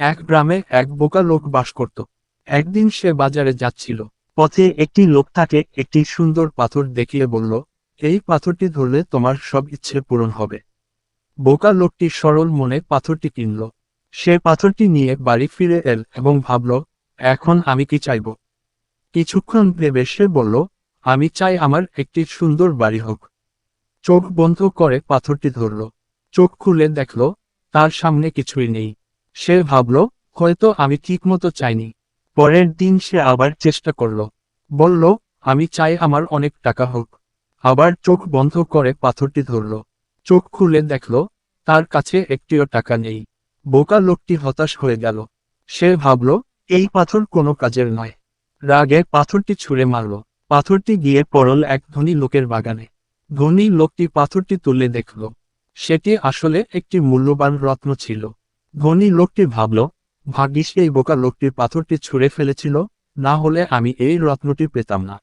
এক গ্রামে এক বোকা লোক বাস করত। একদিন সে বাজারে যাচ্ছিল। পথে একটি লোক তাকে একটি সুন্দর পাথর দেখিয়ে বলল, এই পাথরটি ধরলে তোমার সব ইচ্ছে পূরণ হবে। বোকা লোকটি সরল মনে পাথরটি কিনল। সে পাথরটি নিয়ে বাড়ি ফিরে এল এবং ভাবল, এখন আমি কি চাইব? কিছুক্ষণ ভেবে সে বলল, আমি চাই আমার একটি সুন্দর বাড়ি হোক। চোখ বন্ধ করে পাথরটি ধরল। চোখ খুলে দেখল, তার সামনে কিছুই নেই। সে ভাবল, হয়তো আমি ঠিকমতো চাইনি। পরের দিন সে আবার চেষ্টা করল। বলল, আমি চাই আমার অনেক টাকা হোক। আবার চোখ বন্ধ করে পাথরটি ধরল। চোখ খুলে দেখল, তার কাছে একটিও টাকা নেই। বোকা লোকটি হতাশ হয়ে গেল। সে ভাবল, এই পাথর কোনো কাজের নয়। রাগে পাথরটি ছুঁড়ে মারল। পাথরটি গিয়ে পড়ল এক ধনী লোকের বাগানে। ধনী লোকটি পাথরটি তুলে দেখল। সেটি আসলে একটি মূল্যবান রত্ন ছিল। ধনী লোকটি ভাবল, ভাগ্যিস এই বোকা লোকটির পাথরটি ছুঁড়ে ফেলেছিল, না হলে আমি এই রত্নটি পেতাম না।